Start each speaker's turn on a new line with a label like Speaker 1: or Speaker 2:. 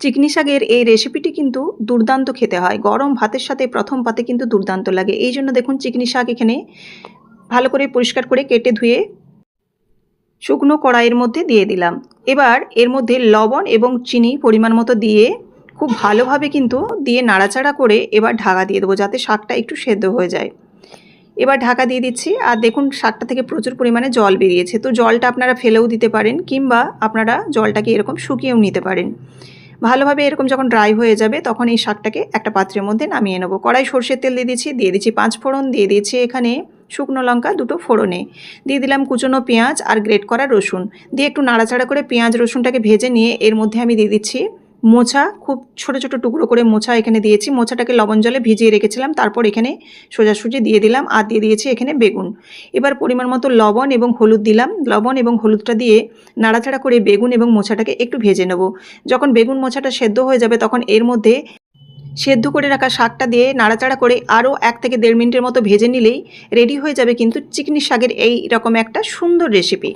Speaker 1: চিকনি শাকের এই রেসিপিটি কিন্তু দুর্দান্ত খেতে হয়। গরম ভাতের সাথে প্রথম পাতে কিন্তু দুর্দান্ত লাগে। এই জন্য দেখুন চিকনি শাক এখানে ভালো করে পরিষ্কার করে কেটে ধুয়ে শুকনো কড়াইয়ের মধ্যে দিয়ে দিলাম। এবার এর মধ্যে লবণ এবং চিনি পরিমাণ মতো দিয়ে খুব ভালোভাবে কিন্তু দিয়ে নাড়াচাড়া করে এবার ঢাকা দিয়ে দেবো যাতে শাকটা একটু সেদ্ধ হয়ে যায়। এবার ঢাকা দিয়ে দিচ্ছি। আর দেখুন শাকটা থেকে প্রচুর পরিমাণে জল বেরিয়েছে। তো জলটা আপনারা ফেলেও দিতে পারেন কিংবা আপনারা জলটাকে এরকম শুকিয়েও নিতে পারেন। ভালোভাবে এরকম যখন ড্রাই হয়ে যাবে, তখন এই শাকটাকে একটা পাত্রের মধ্যে নামিয়ে নেব। কড়াই সর্ষের তেল দিয়ে দিচ্ছি দিয়ে দিচ্ছি পাঁচ ফোড়ন, দিয়ে দিচ্ছি এখানে শুকনো লঙ্কা দুটো ফোড়নে। দিয়ে দিলাম কুচনো পেঁয়াজ আর গ্রেট করা রসুন। দিয়ে একটু নাড়াচাড়া করে পেঁয়াজ রসুনটাকে ভেজে নিয়ে এর মধ্যে আমি দিয়ে দিচ্ছি মোছা, খুব ছোট ছোট টুকরো করে মোছা এখানে দিয়েছি। মোছাটাকে লবণ জলে ভিজিয়ে রেখেছিলাম, তারপর এখানে সোজাসুজি দিয়ে দিলাম আর দিয়ে দিয়েছি এখানে বেগুন। এবার পরিমাণ মতো লবণ এবং হলুদ দিলাম। লবণ এবং হলুদটা দিয়ে নাড়াচাড়া করে বেগুন এবং মোছাটাকে একটু ভেজে নেব। যখন বেগুন মোছাটা সেদ্ধ হয়ে যাবে, তখন এর মধ্যে সেদ্ধ করে রাখা শাকটা দিয়ে নাড়াচাড়া করে আরও এক থেকে দেড় মিনিটের মতো ভেজে নিলেই রেডি হয়ে যাবে কিন্তু চিকনি শাকের এই রকম একটা সুন্দর রেসিপি।